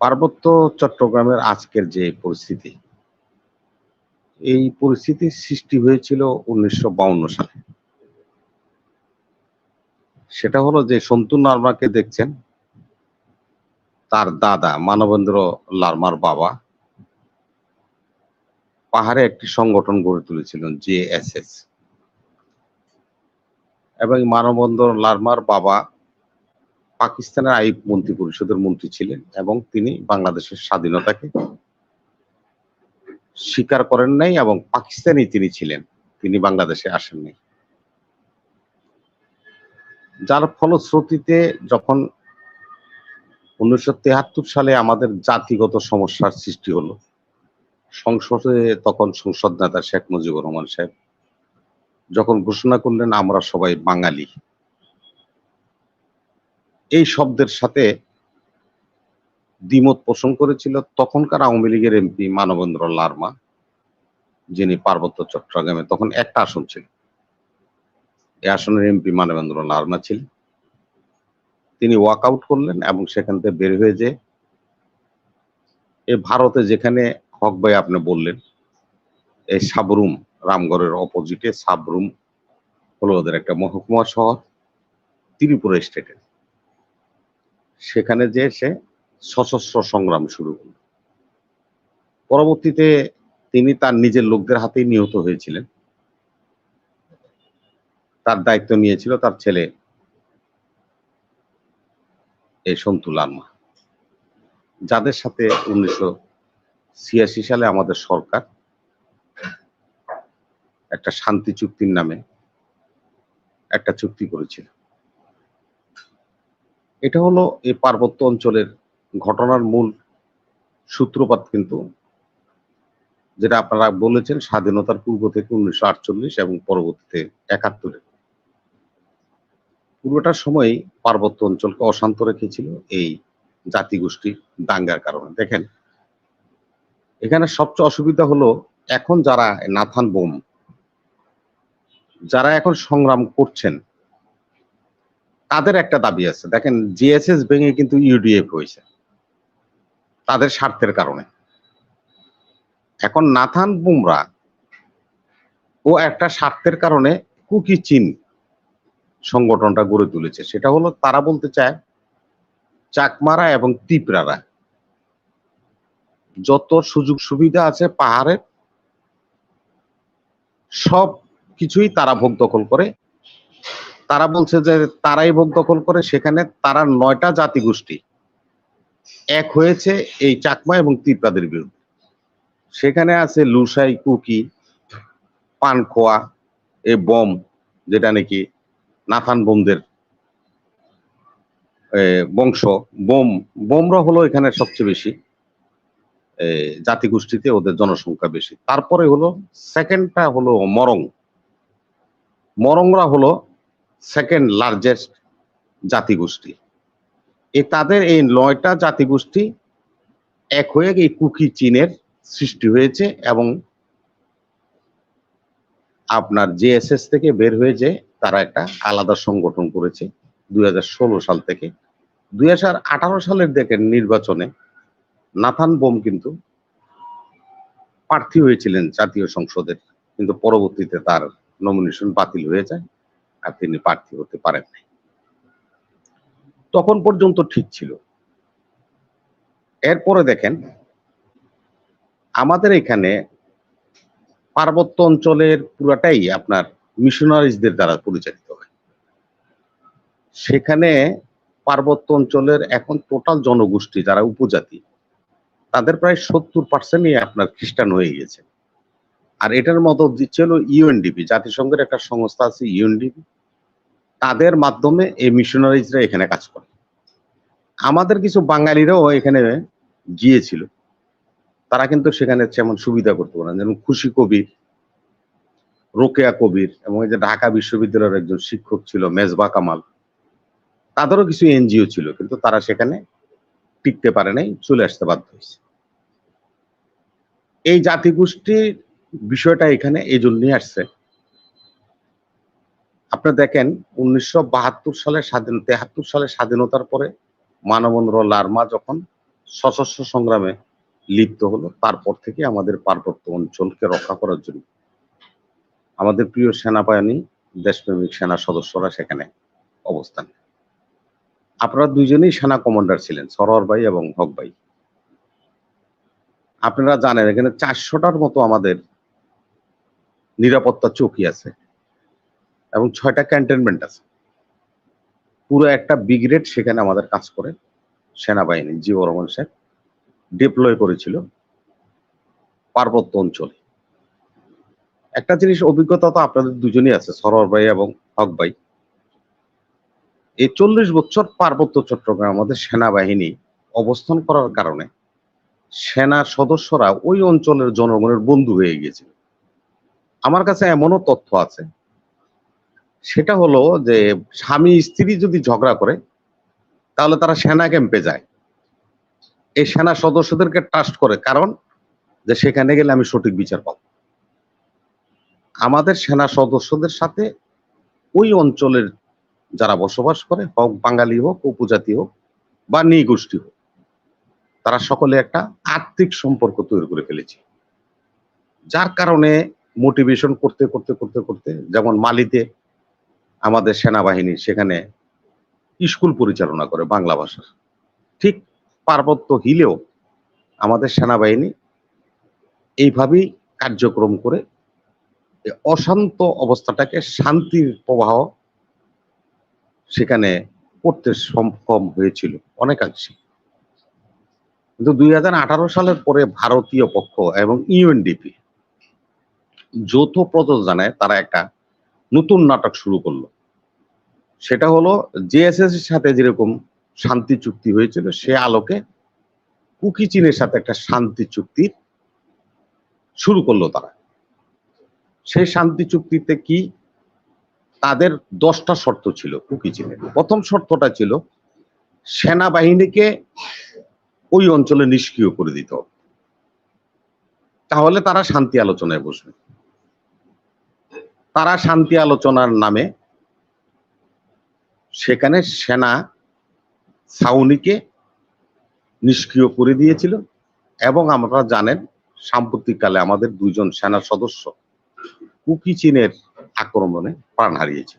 পার্বত্য চট্টগ্রামের আজকের যে পরিস্থিতি, এই পরিস্থিতির সৃষ্টি হয়েছিল উনিশশো সালে। সেটা হলো যে সন্তু লার্মাকে দেখছেন, তার দাদা মানবেন্দ্র লার্মার বাবা, পাহাড়ে একটি সংগঠন গড়ে তুলেছিলেন জেএসএস এবং মানববন্ধ লার্মার বাবা পাকিস্তানের আইন মন্ত্রী পরিষদের মন্ত্রী ছিলেন এবং তিনি বাংলাদেশের স্বাধীনতাকে স্বীকার করেন নাই এবং পাকিস্তানি তিনি ছিলেন। তিনি বাংলাদেশে আসেননি যার ফলশ্রুতিতে যখন উনিশশো সালে আমাদের জাতিগত সমস্যার সৃষ্টি হলো, সংসদে তখন সংসদ নেতা শেখ মুজিবুর রহমান সাহেব যখন ঘোষণা করলেন, আমরা সবাই বাঙালি। এই শব্দের সাথে দ্বিমত পোষণ করেছিল তখনকার আওয়ামী লীগের এমপি মানবেন্দ্র লার্মা, যিনি পার্বত্য চট্টগ্রামে তখন একটা আসন ছিল। এই আসনের এমপি মানবেন্দ্র লার্মা ছিলেন। তিনি ওয়াক আউট করলেন এবং সেখান থেকে বের হয়ে যে এ ভারতে যেখানে হক ভাই আপনি বললেন, এই সাবরুম, রামগড়ের অপোজিটে সাবরুম হলো ওদের একটা মহকুমা শহর, ত্রিপুরা স্টেটে সেখানে যে সে সশস্ত্র সংগ্রাম শুরু করল পরবর্তীতে তিনি তার নিজের লোকদের হাতেই নিহত হয়েছিলেন। তার দায়িত্ব নিয়েছিল তার ছেলে এই সন্তু লার্মা যাদের সাথে উনিশশো ছিয়াশি সালে আমাদের সরকার একটা শান্তি চুক্তির নামে একটা চুক্তি করেছিল। এটা হলো এই পার্বত্য অঞ্চলের ঘটনার মূল সূত্রপাত কিন্তু, যেটা আপনারা বলেছেন স্বাধীনতার পূর্ব থেকে উনিশশো আটচল্লিশ এবং পরবর্তীতে একাত্তরে পুরোটার সময় পার্বত্য অঞ্চলকে অশান্ত রেখেছিল এই জাতিগোষ্ঠী দাঙ্গার কারণে। দেখেন, এখানে সবচেয়ে অসুবিধা হলো এখন যারা নাথান বোম, যারা এখন সংগ্রাম করছেন তাদের একটা দাবি আছে। দেখেন জিএসএস ভেঙে কিন্তু ইউডিএফ হয়েছে। তাদের স্বার্থের কারণে। এখন নাথান বুমরা ও একটা স্বার্থের কারণে কুকি চীন সংগঠনটা গড়ে তুলেছে। সেটা হলো তারা বলতে চায়, চাকমারা এবং তিপরারা যত সুযোগ সুবিধা আছে পাহাড়ের সব কিছুই তারা ভোগ দখল করে। তারা বলছে যে তারাই ভোগ দখল করে, সেখানে তারা নয়টা জাতিগোষ্ঠী এক হয়েছে এই চাকমা এবং তিপ্রাদের বিরুদ্ধে। সেখানে আছে লুসাই, কুকি, পানখোয়া, এ বম, যেটা নাকি নাথান বোমদের বংশ। বোম, বোমরা হলো এখানে সবচেয়ে বেশি জাতিগোষ্ঠীতে ওদের জনসংখ্যা বেশি। তারপরে হলো সেকেন্ডটা হলো মরং। মরংরা হলো সেকেন্ড লার্জেস্ট জাতিগোষ্ঠী। এ তাদের এই নয়টা জাতিগোষ্ঠী এক হয়ে এই কুকি চীনের সৃষ্টি হয়েছে এবং আপনার জেএসএস থেকে বের হয়ে যে তারা একটা আলাদা সংগঠন করেছে দুই হাজার ষোলো সাল থেকে। দুই হাজার আঠারো সালের দেখেন নির্বাচনে নাথান বোম কিন্তু প্রার্থী হয়েছিলেন জাতীয় সংসদের, কিন্তু পরবর্তীতে তার নমিনেশন বাতিল হয়ে যায়। তিনি প্রার্থী হতে পারেন নাই। তখন পর্যন্ত ঠিক ছিল। এরপরে দেখেন, আমাদের এখানে পার্বত্য অঞ্চলের পুরাটাই আপনার মিশনারিজদের দ্বারা পরিচালিত হয়। সেখানে পার্বত্য অঞ্চলের এখন টোটাল জনগোষ্ঠী যারা উপজাতি, তাদের প্রায় সত্তর পার্সেন্টই আপনার খ্রিস্টান হয়ে গেছে। আর এটার মতো দিচ্ছে ইউএনডিপি জাতিসংঘের একটা সংস্থা আছে ইউএনডিপি তাদের মাধ্যমে এই মিশনারিজরা এখানে কাজ করে। আমাদের কিছু বাঙালিরাও এখানে গিয়েছিল। তারা কিন্তু সেখানে তেমন সুবিধা করতে পারে যেমন খুশি কবির, রোকেয়া কবির এবং এই যে ঢাকা বিশ্ববিদ্যালয়ের একজন শিক্ষক ছিল মেজবা কামাল, তাদেরও কিছু এনজিও ছিল, কিন্তু তারা সেখানে টিকতে পারে নাই, চলে আসতে বাধ্য হয়েছে। এই জাতিগোষ্ঠীর বিষয়টা এখানে এই জন্যই আসছে আপনি দেখেন, উনিশশো বাহাত্তর সালে স্বাধীন, তেহাত্তর সালে স্বাধীনতার পরে মানবন্দ্র লার্মা যখন সশস্ত্র সংগ্রামে লিপ্ত হলো, তারপর থেকে আমাদের পার্বত্য অঞ্চলকে রক্ষা করার জন্য। আমাদের প্রিয় সেনাবাহিনী, দেশপ্রেমিক সেনা সদস্যরা সেখানে অবস্থান। আপনারা দুইজনেই সেনা কমান্ডার ছিলেন, সরোয়ার ভাই এবং হক ভাই। আপনারা জানেন, এখানে চারশোটার মতো আমাদের নিরাপত্তা চৌকি আছে। এবং ছয়টা ক্যান্টনমেন্ট আছে। পুরো একটা ব্রিগেড সেখানে আমাদের কাজ করে সেনাবাহিনী জিও রহমান সাহেব ডিপ্লয় করেছিল পার্বত্য অঞ্চলে। একটা জিনিস, অভিজ্ঞতা তো আপনাদের দুজনই আছে, সরোয়ার ভাই এবং হক ভাই। এই চল্লিশ বছর পার্বত্য চট্টগ্রাম আমাদের সেনাবাহিনী অবস্থান করার কারণে সেনা সদস্যরা ওই অঞ্চলের জনগণের বন্ধু হয়ে গিয়েছিল। আমার কাছে এমনও তথ্য আছে সেটা হলো যে স্বামী স্ত্রী যদি ঝগড়া করে, তাহলে তারা সেনা ক্যাম্পে যায়। এই সেনা সদস্যদেরকে ট্রাস্ট করে, কারণ যে সেখানে গেলে আমি সঠিক বিচার পাব। আমাদের সেনা সদস্যদের সাথে ওই অঞ্চলের যারা বসবাস করে, হোক বাঙালি হোক, উপজাতি হোক, বা নৃগোষ্ঠী হোক, তারা সকলে একটা আর্থিক সম্পর্ক তৈরি করে ফেলেছে। যার কারণে মোটিভেশন করতে করতে করতে করতে, যেমন মালিতে আমাদের সেনাবাহিনী সেখানে স্কুল পরিচালনা করে বাংলা ভাষার ঠিক পার্বত্য হিলেও আমাদের সেনাবাহিনী এইভাবেই কার্যক্রম করে অশান্ত অবস্থাটাকে শান্তির প্রবাহ সেখানে করতে সক্ষম হয়েছিল অনেকাংশে। কিন্তু দুই হাজার আঠারো সালের পরে ভারতীয় পক্ষ এবং ইউএনডিপি যৌথ প্রযোজনায় তারা একটা নতুন নাটক শুরু করল। সেটা হলো জেএসএস এর সাথে যেরকম শান্তি চুক্তি হয়েছিল, সে আলোকে কুকি চীনের সাথে একটা শান্তি চুক্তি শুরু করল তারা। সেই শান্তি চুক্তিতে কি তাদের দশটা শর্ত ছিল কুকি চীনের। প্রথম শর্তটা ছিল সেনাবাহিনীকে ওই অঞ্চলে নিষ্ক্রিয় করে দিতে হবে। তাহলে তারা শান্তি আলোচনায় বসবে। তারা শান্তি আলোচনার নামে সেখানে সেনা সাউনিকে নিষ্ক্রিয় করে দিয়েছিল এবং আমরা জানেন, সাম্প্রতিককালে আমাদের দুইজন সেনা সদস্য কুকি চীনের আক্রমণে প্রাণ হারিয়েছে।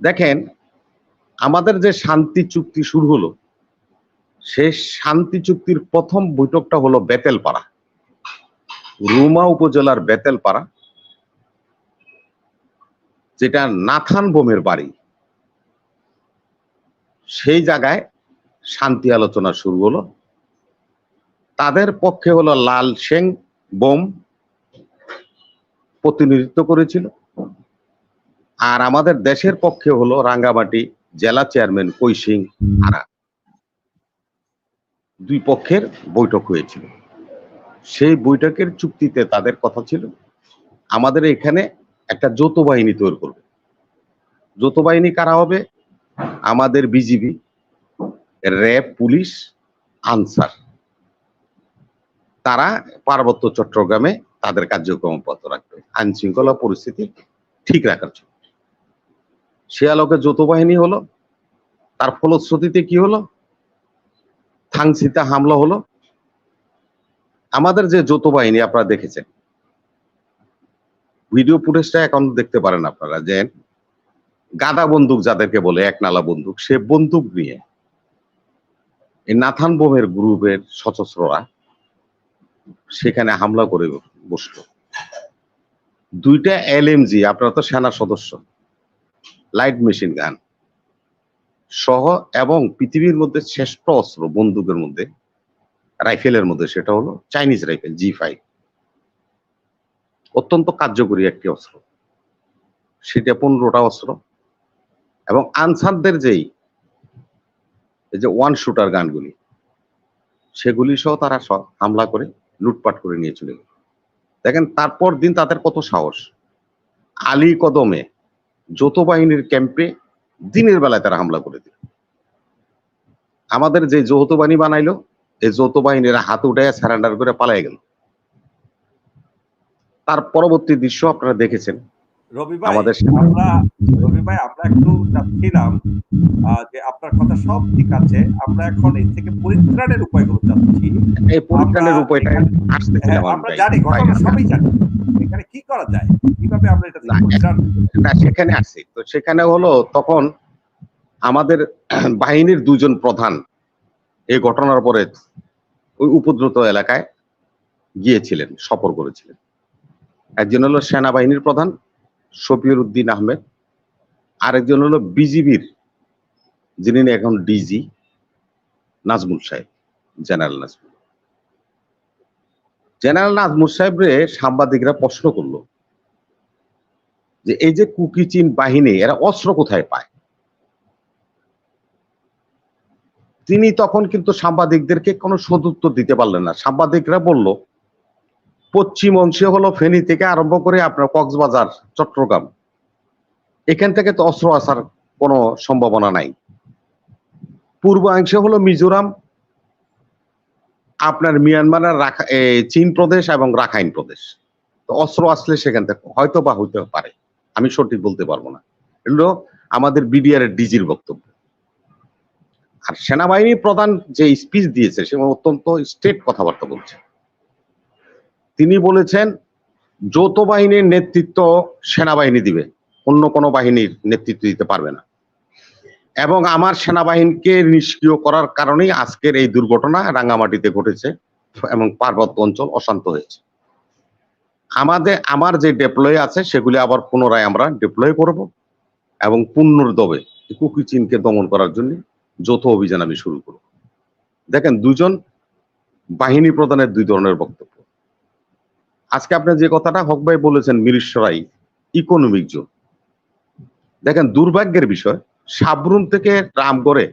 দেখেন, আমাদের যে শান্তি চুক্তি শুরু হলো, সেই শান্তি চুক্তির প্রথম বৈঠকটা হলো বেতেলপাড়া। রুমা উপজেলার বেতেলপাড়া, যেটা নাথান বোমের বাড়ি। সেই জায়গায় শান্তি আলোচনা শুরু হলো। তাদের পক্ষে হলো লাল সেং বোম প্রতিনিধিত্ব করেছিল। আর আমাদের দেশের পক্ষে হলো রাঙ্গামাটি জেলা চেয়ারম্যান কই সিং আরা দুই পক্ষের বৈঠক হয়েছিল। সেই বৈঠকের চুক্তিতে তাদের কথা ছিল, আমাদের এখানে একটা যৌথ বাহিনী তৈরি করবে। যৌথ বাহিনী কারা হবে? আমাদের বিজিবি, র্যাব, পুলিশ, আনসার। তারা পার্বত্য চট্টগ্রামে তাদের কার্যক্রম পথ রাখবে। আইন শৃঙ্খলা পরিস্থিতি ঠিক রাখার জন্য। সে আলোকে যৌথ বাহিনী হলো, তার ফলশ্রুতিতে কি হলো? থাংসিতে হামলা হলো আমাদের যে যৌথ বাহিনী আপনারা দেখেছেন। ভিডিও ফুটেজটা এখন দেখতে পারেন আপনারা যে গাদা বন্দুক যাদেরকে বলে, এক নালা বন্দুক, সে বন্দুক নিয়ে এই নাথান বোমের গ্রুপের সশস্ত্ররা সেখানে হামলা করে বসল। দুইটা এলএমজি, আপনারা তো সেনা সদস্য, লাইট মেশিন গান, সহ এবং পৃথিবীর মধ্যে শ্রেষ্ঠ অস্ত্র বন্দুকের মধ্যে রাইফেলের মধ্যে, সেটা হলো চাইনিজ রাইফেল, জি ফাইভ। অত্যন্ত কার্যকরী একটি অস্ত্র। সেটা পনেরোটা অস্ত্র। এবং আনসারদের যেই যে ওয়ান শুটার গানগুলি সেগুলি সহ তারা হামলা করে, লুটপাট করে নিয়ে চলে গেল। দেখেন, তারপর দিন তাদের কত সাহস। আলী কদমে যৌথ বাহিনীর ক্যাম্পে দিনের বেলায় তারা হামলা করে দিল। আমাদের যে যৌথ বাহিনী বানাইলো এই যৌথ বাহিনীরা হাত উঠে সারেন্ডার করে পালাই গেল। তার পরবর্তী দৃশ্য আপনারা দেখেছেন। রবি ভাই আমাদের আমরা রবি ভাই আমরা একটু চাচ্ছিলাম আহ, যে আপনার কথা সব ঠিক আছে আমরা এখন এর থেকে পরিত্রাণের উপায়গুলো চাচ্ছি। এই পরিত্রাণের আমরা উপায়টা হ্যাঁ, আসতেছিলাম আমরা জানি ঘটনা সবই জানি। এখানে কি করা যায়? কীভাবে আমরা এটা না সেখানে আসছি তো সেখানে হলো তখন আমাদের বাহিনীর দুজন প্রধান এই ঘটনার পরে ওই উপদ্রুত এলাকায় গিয়েছিলেন, সফর করেছিলেন। একজন হলো সেনাবাহিনীর প্রধান শফিউর উদ্দিন আহমেদ, আরেকজন হলো বিজিবির, যিনি এখন ডিজি, নাজমুল সাহেব, জেনারেল নাজমুল। জেনারেল নাজমুল সাহেব রে সাংবাদিকরা প্রশ্ন করল যে এই যে কুকি চীন বাহিনী, এরা অস্ত্র কোথায় পায়? তিনি তখন কিন্তু সাংবাদিকদেরকে কোনো সদুত্তর দিতে পারলেন না। সাংবাদিকরা বলল, পশ্চিম অংশে হলো ফেনী থেকে আরম্ভ করে আপনার কক্সবাজার, চট্টগ্রাম। এখান থেকে তো অস্ত্র আসার কোনো সম্ভাবনা নাই। পূর্বাংশে হলো মিজোরাম, আপনার মিয়ানমারের রাখা চীন প্রদেশ এবং রাখাইন প্রদেশ। তো অস্ত্র আসলে সেখান থেকে হয়তো বা হইতে পারে। আমি সঠিক বলতে পারব না। এগুলো আমাদের বিডিআর এর ডিজির বক্তব্য। আর সেনাবাহিনী প্রধান যে স্পিচ দিয়েছে, সে অত্যন্ত স্টেট কথাবার্তা বলছে। তিনি বলেছেন, যৌথ বাহিনীর নেতৃত্ব সেনাবাহিনী দিবে, অন্য কোনো বাহিনীর নেতৃত্ব দিতে পারবে না। এবং আমার সেনাবাহিনীকে নিষ্ক্রিয় করার কারণেই আজকের এই দুর্ঘটনা রাঙ্গামাটিতে ঘটেছে এবং পার্বত্য অঞ্চল অশান্ত হয়েছে। আমাদের, আমার যে ডেপ্লয় আছে, সেগুলি আবার পুনরায় আমরা ডিপ্লয় করব এবং পুনর্দবে কুকি চীনকে দমন করার জন্য যৌথ অভিযান আমি শুরু করব। দেখেন, দুজন বাহিনী প্রধানের দুই ধরনের বক্তব্য। আজকে আপনি যে কথাটা হক ভাই বলেছেন মিরিশ্বরাই ইকোনমিক জোন দেখেন, দুর্ভাগ্যের বিষয়, সাবরুম থেকে রামগড়ে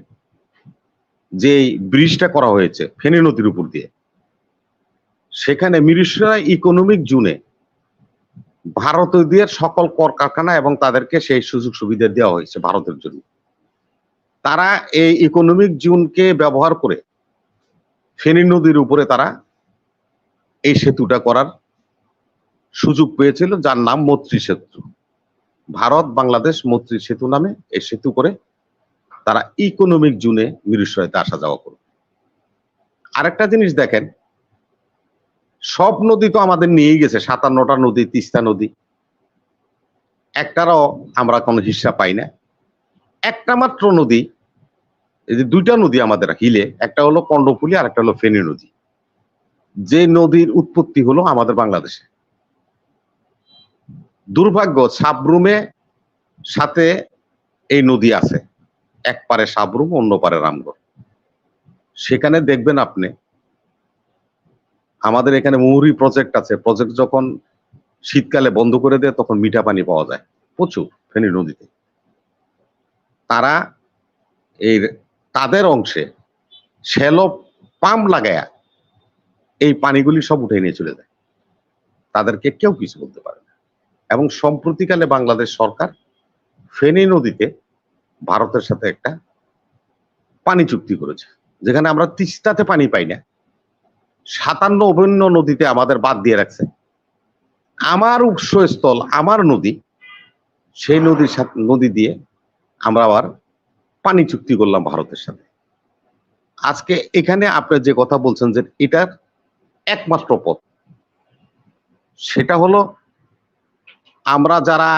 যে ব্রিজটা করা হয়েছে, ফেনী নদীর উপর দিয়ে, সেখানে মিরিশ্বরাই ইকোনমিক জোনে ভারতীয়দের সকল কর কারখানা এবং তাদেরকে সেই সুযোগ সুবিধা দেওয়া হয়েছে ভারতের জন্য। তারা এই ইকোনমিক জোনকে ব্যবহার করে ফেনী নদীর উপরে তারা এই সেতুটা করার সুযোগ পেয়েছিল, যার নাম মৈত্রী সেতু। ভারত, বাংলাদেশ মৈত্রী সেতু নামে এই সেতু করে তারা ইকোনমিক জুনে মিরিশরাইতে আসা যাওয়া করবে আরেকটা জিনিস দেখেন, সব নদী তো আমাদের নিয়েই গেছে, সাতান্নটা নদী, তিস্তা নদী। একটারও আমরা কোনো হিসাব পাই না। একটা মাত্র নদী, এই যে দুইটা নদী আমাদের হিলে, একটা হলো কন্ডফুলি আর একটা হলো ফেনী নদী। যে নদীর উৎপত্তি হলো আমাদের বাংলাদেশে। দুর্ভাগ্য, সাবরুমে সাথে এই নদী আছে। এক পারে সাবরুম, অন্য পারে রামগড়। সেখানে দেখবেন আপনি, আমাদের এখানে মুহুরি প্রজেক্ট আছে। প্রজেক্ট যখন শীতকালে বন্ধ করে দেয়, তখন মিঠা পানি পাওয়া যায়। প্রচুর, ফেনী নদীতে। তারা এই তাদের অংশে শ্যালো পাম্প লাগায়া এই পানিগুলি সব উঠে নিয়ে চলে যায়। তাদেরকে কেউ কিছু বলতে পারে না। এবং সম্প্রতিকালে বাংলাদেশ সরকার ফেনী নদীতে ভারতের সাথে একটা পানি চুক্তি করেছে, যেখানে আমরা তিস্তাতে পানি পাই না। সাতান্ন অভিন্ন নদীতে আমাদের বাদ দিয়ে রাখছে। আমার উৎসস্থল, আমার নদী, সেই নদীর সাথে নদী দিয়ে আমরা আবার পানি চুক্তি করলাম ভারতের সাথে। আজকে এখানে আপনি যে কথা বলছেন যে এটার একমাত্র পথ, সেটা হলো আমরা যারা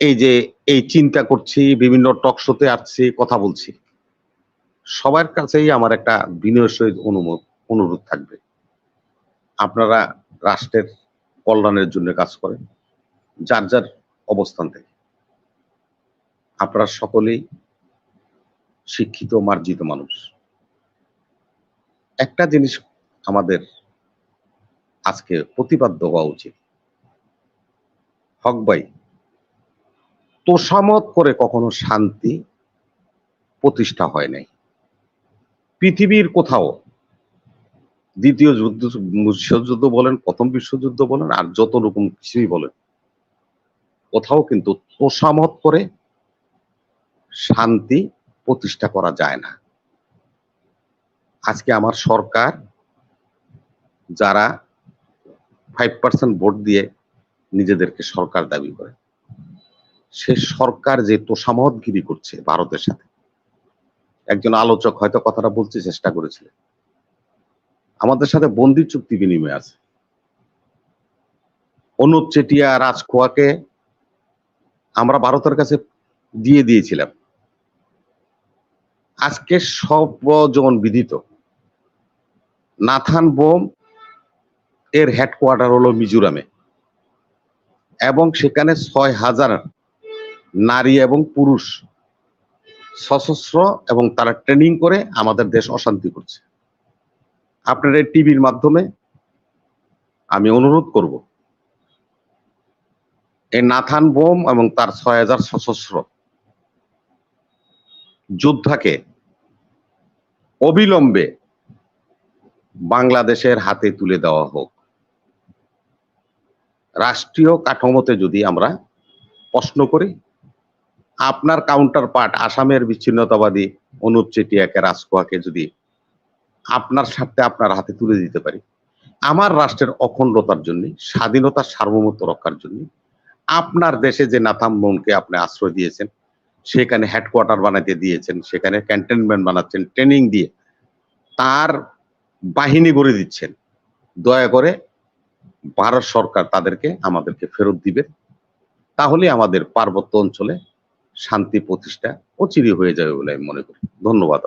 এই যে এই চিন্তা করছি, বিভিন্ন টক শোতে আসছি, কথা বলছি, সবার কাছেই আমার একটা বিনয়ের অনুমোদ, অনুরোধ থাকবে। আপনারা রাষ্ট্রের কল্যাণের জন্য কাজ করেন, যার যার অবস্থান থেকে। আপনারা সকলেই শিক্ষিত, মার্জিত মানুষ। একটা জিনিস আমাদের আজকে প্রতিপাদ্য হওয়া উচিত। হক ভাই তোষামত করে কখনো শান্তি প্রতিষ্ঠা হয় নাই। পৃথিবীর কোথাও দ্বিতীয় যুদ্ধ, বিশ্বযুদ্ধ বলেন, প্রথম বিশ্বযুদ্ধ বলেন, আর যত রকম কিছুই বলেন, কোথাও কিন্তু তোষামত করে শান্তি প্রতিষ্ঠা করা যায় না। আজকে আমার সরকার যারা ফাইভ পার্সেন্ট ভোট দিয়ে নিজেদেরকে সরকার দাবি করে, সে সরকার যে তোষামতগিরি করছে ভারতের সাথে, একজন আলোচক হয়তো কথাটা বলতে চেষ্টা করেছিলেন আমাদের সাথে বন্দি চুক্তি বিনিময় আছে। অনুপ চেটিয়া রাজখোয়াকে আমরা ভারতের কাছে দিয়ে দিয়েছিলাম। আজকে সর্বজন বিদিত। নাথান বোম এর হেডকোয়ার্টার হলো মিজোরামে। এবং সেখানে ছয় হাজার নারী এবং পুরুষ সশস্ত্র এবং তারা ট্রেনিং করে আমাদের দেশ অশান্তি করছে। আপনার টিভির মাধ্যমে আমি অনুরোধ করব, এই নাথান বোম এবং তার ছয় হাজার সশস্ত্র যোদ্ধাকে অবিলম্বে বাংলাদেশের হাতে তুলে দেওয়া হোক। রাষ্ট্রীয় কাঠামোতে যদি আমরা প্রশ্ন করি, আপনার কাউন্টার পার্ট আসামের বিচ্ছিন্নতাবাদী অনুপ চেটিয়াকে, রাজকোয়াকে যদি আপনার স্বার্থে আপনার হাতে তুলে দিতে পারি, আমার রাষ্ট্রের অখণ্ডতার জন্য, স্বাধীনতার সার্বভৌমত্ব রক্ষার জন্য, আপনার দেশে যে নাথাম বোনকে আপনি আশ্রয় দিয়েছেন সেখানে হেডকোয়ার্টার বানাতে দিয়েছেন, সেখানে ক্যান্টনমেন্ট বানাচ্ছেন ট্রেনিং দিয়ে তার বাহিনী গড়ে দিচ্ছেন। দয়া করে ভারত সরকার তাদেরকে আমাদেরকে ফেরত দিবে তাহলে আমাদের পার্বত্য অঞ্চলে শান্তি প্রতিষ্ঠা অচিরই হয়ে যাবে বলে আমি মনে করি। ধন্যবাদ।